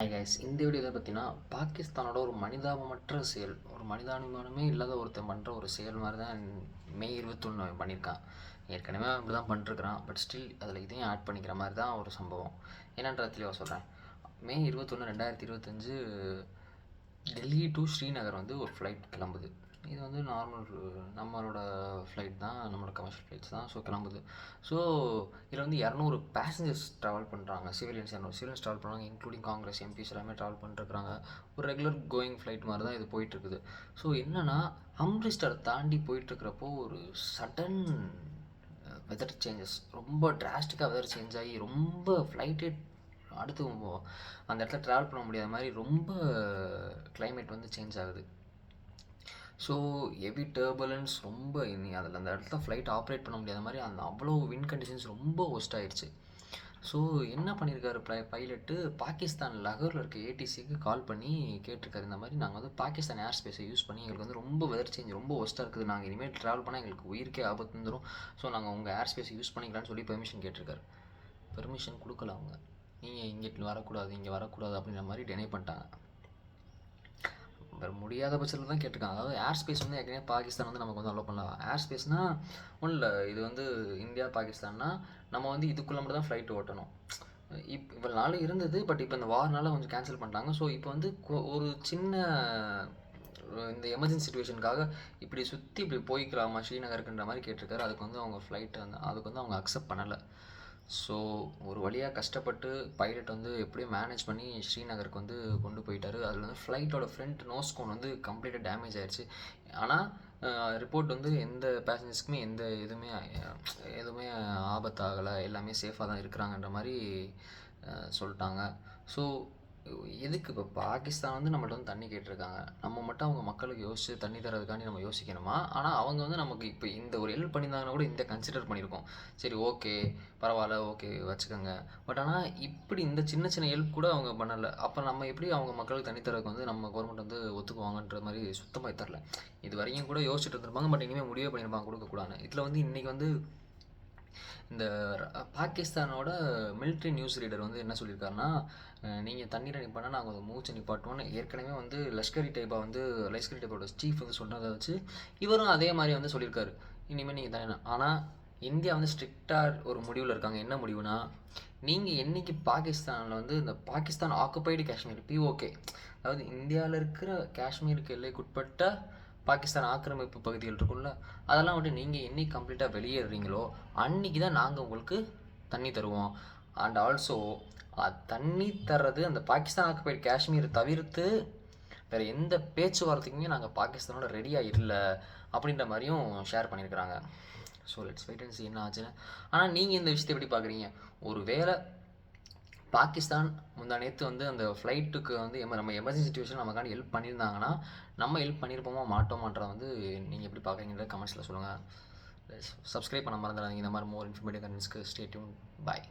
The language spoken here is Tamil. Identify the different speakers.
Speaker 1: கைஸ் இந்த வீடியோவில் பார்த்தீங்கன்னா பாகிஸ்தானோட ஒரு மனிதாபமற்ற செயல் ஒரு மனிதாபிமானமே இல்லாத ஒருத்தன் பண்ணுற ஒரு செயல் மாதிரி தான் மே இருபத்தொன்று அவன் பண்ணியிருக்கான் ஏற்கனவே அப்படி தான் பண்ணிருக்கிறான் பட் ஸ்டில் அதில் இதையும் ஆட் பண்ணிக்கிற மாதிரி தான் ஒரு சம்பவம். என்னன்றத தெளிவாக சொல்கிறேன் மே இருபத்தொன்று ரெண்டாயிரத்தி இருபத்தஞ்சு டெல்லி டு ஸ்ரீநகர் வந்து ஒரு ஃப்ளைட் கிளம்புது. இது வந்து நார்மல் நம்மளோட ஃப்ளைட் தான் நம்மளோட கமர்ஷியல் ஃப்ளைட்ஸ் தான். ஸோ கிளம்புது. ஸோ இதில் வந்து இரநூறு பேசஞ்சர்ஸ் ட்ராவல் பண்ணுறாங்க சிவிலியன்ஸ் இரநூறு. சிவிலியன்ஸ் ட்ராவல் பண்ணுறாங்க இன்க்ளூடிங் காங்கிரஸ் எம்பிஸ் எல்லாமே ட்ராவல் பண்ணிருக்காங்க ஒரு ரெகுலர் கோயிங் ஃப்ளைட் மாதிரி தான் இது போயிட்டுருக்குது ஸோ என்னென்னா அம்ரிஸ்டர் தாண்டி போயிட்டுருக்கிறப்போ ஒரு சடன் வெதர் சேஞ்சஸ் ரொம்ப டிராஸ்டிக்காக வெதர் சேஞ்ச் ஆகி ரொம்ப ஃப்ளைட்டே அடுத்து அந்த இடத்துல ட்ராவல் பண்ண முடியாத மாதிரி ரொம்ப கிளைமேட் வந்து சேஞ்ச் ஆகுது. ஸோ ஹெவி டர்புலன்ஸ் ரொம்ப இனி அதில் அந்த இடத்துல ஃப்ளைட் ஆப்ரேட் பண்ண முடியாத மாதிரி அந்த அவ்வளோ வின் கண்டிஷன்ஸ் ரொம்ப ஒஸ்ட் ஆயிடுச்சு. ஸோ என்ன பண்ணியிருக்காரு பை பைலட்டு பாகிஸ்தான் லகரில் இருக்க ஏடிசிக்கு கால் பண்ணி கேட்டிருக்காரு. இந்த மாதிரி நாங்கள் வந்து பாகிஸ்தான் ஏர் ஸ்பேஸை யூஸ் பண்ணி எங்களுக்கு வந்து ரொம்ப வெதர் சேஞ்ச் ரொம்ப ஒஸ்ட்டாக இருக்குது. நாங்கள் இனிமேல் ட்ராவல் பண்ணால் எங்களுக்கு உயிருக்கே ஆபத்து வந்துடும் ஸோ நாங்கள் உங்கள் ஏர் ஸ்பேஸை யூஸ் பண்ணிக்கலாம்னு சொல்லி பெர்மிஷன் கேட்டிருக்காரு. பெர்மிஷன் கொடுக்கல அவங்க. நீங்கள் இங்கிட்டு வரக்கூடாது இங்கே வரக்கூடாது அப்படின்ற மாதிரி டெனை பண்ணிட்டாங்க. வேறு முடியாத பட்சத்தில் தான் கேட்டிருக்காங்க. அதாவது ஏர் ஸ்பேஸ் வந்து ஏற்கனவே பாகிஸ்தான் வந்து நமக்கு வந்து அலோவ் பண்ணலாம் ஏர் ஸ்பேஸ்னால் ஒன்றும் இல்லை. இது வந்து இந்தியா பாகிஸ்தான்னா நம்ம வந்து இதுக்குள்ளே மட்டும் தான் ஃப்ளைட் ஓட்டணும். இப் இவ்வளோ நாள் இருந்தது பட் இப்போ இந்த வார்னால கொஞ்சம் கேன்சல் பண்ணிட்டாங்க. ஸோ இப்போ வந்து ஒரு சின்ன இந்த எமர்ஜென்சி சுச்சுவேஷனுக்காக இப்படி சுற்றி இப்படி போய்க்கலாமா ஸ்ரீநகருக்குன்ற மாதிரி கேட்டிருக்காரு. அதுக்கு வந்து அவங்க ஃப்ளைட் வந்து அதுக்கு வந்து அவங்க அக்செப்ட் பண்ணலை. ஸோ ஒரு வழியாக கஷ்டப்பட்டு பைலட் வந்து எப்படியும் மேனேஜ் பண்ணி ஸ்ரீநகருக்கு வந்து கொண்டு போயிட்டார். அதில் வந்து ஃப்ளைட்டோட ஃப்ரண்ட் நோஸ் கோன் வந்து கம்ப்ளீட்டாக டேமேஜ் ஆயிடுச்சு ஆனால் ரிப்போர்ட் வந்து எந்த பேசஞ்சர்ஸ்க்குமே எந்த எதுவுமே எதுவுமே ஆபத்தாகலை. எல்லாமே சேஃபாக தான் இருக்கிறாங்கன்ற மாதிரி சொல்லிட்டாங்க. ஸோ எதுக்கு இப்போ பாகிஸ்தான் வந்து நம்மள்ட்ட வந்து தண்ணி கேட்டிருக்காங்க? நம்ம மட்டும் அவங்க யோசிச்சு தண்ணி தரதுக்காண்டி நம்ம யோசிக்கணுமா? ஆனால் அவங்க வந்து நமக்கு இப்போ இந்த ஒரு ஹெல்ப் பண்ணியிருந்தாங்கன்னா கூட இந்த கன்சிடர் பண்ணியிருக்கோம். சரி ஓகே பரவாயில்ல ஓகே வச்சுக்கோங்க. பட் ஆனால் இப்படி இந்த சின்ன சின்ன ஹெல்ப் கூட அவங்க பண்ணலை. அப்போ நம்ம எப்படி அவங்க மக்களுக்கு தண்ணி தரதுக்கு வந்து நம்ம கவர்மெண்ட் வந்து ஒத்துக்குவாங்கன்ற மாதிரி சுத்தமாக தரல இது வரைக்கும் கூட யோசிச்சுட்டு இருந்திருப்பாங்க. பட் இனிமேல் முடிவே பண்ணியிருப்பாங்க கொடுக்கக்கூடாது இதில் வந்து இன்றைக்கி வந்து இந்த பாகிஸ்தானோட மிலிட்ரி நியூஸ் ரீடர் வந்து என்ன சொல்லியிருக்காருன்னா நீங்கள் தண்ணீரை நிப்பாட்டா நாங்கள் அதை மூச்சு நிப்பாட்டுவோம்னு ஏற்கனவே வந்து லஷ்கரி டைப்பாக வந்து லஷ்கரி டைப்போட சீஃப் வந்து சொன்னதை வச்சு இவரும் அதே மாதிரி வந்து சொல்லியிருக்காரு. இனிமேல் நீங்கள் தண்ணி ஆனால் இந்தியா வந்து ஸ்ட்ரிக்டாக ஒரு முடிவில் இருக்காங்க. என்ன முடிவுனா நீங்கள் என்றைக்கு பாகிஸ்தானில் வந்து இந்த பாகிஸ்தான் ஆக்குப்பைடு காஷ்மீர் பிஓகே அதாவது இந்தியாவில் இருக்கிற காஷ்மீருக்கு எல்லைக்குட்பட்ட பாகிஸ்தான் ஆக்கிரமிப்பு பகுதிகள் இருக்கும்ல அதெல்லாம் வந்துட்டு நீங்கள் என்னைக்கு கம்ப்ளீட்டாக வெளியேறீங்களோ அன்றைக்கி தான் நாங்கள் உங்களுக்கு தண்ணி தருவோம். அண்ட் ஆல்சோ தண்ணி தர்றது அந்த பாகிஸ்தான் ஆக்குபைடு காஷ்மீர் தவிர்த்து வேறு எந்த பேச்சுவார்த்தைக்குமே நாங்கள் பாகிஸ்தானோட ரெடியாக இல்லை அப்படின்ற மாதிரியும் ஷேர் பண்ணியிருக்கிறாங்க so let's wait and see என்ன ஆச்சுன்னு. ஆனால் நீங்கள் இந்த விஷயத்தை எப்படி பார்க்குறீங்க ஒரு வேளை பாகிஸ்தான் முந்தா நேற்று வந்து அந்த ஃப்ளைட்டுக்கு வந்து எம நம்ம எமர்ஜென்சி சுச்சுவேஷன் நமக்காண்டி ஹெல்ப் பண்ணியிருந்தாங்கன்னா நம்ம ஹெல்ப் பண்ணியிருப்போமா மாட்டோமான்றதை வந்து நீங்கள் எப்படி பார்க்குறீங்கன்றத கமெண்ட்ஸில் சொல்லுங்கள் சப்ஸ்கிரைப் பண்ண மறந்துடாதீங்க. இந்த மாதிரி மோர் இன்ஃபர்மேட்டிவ் கன்வென்ஸ்க்கு ஸ்டேட்யூன் பாய்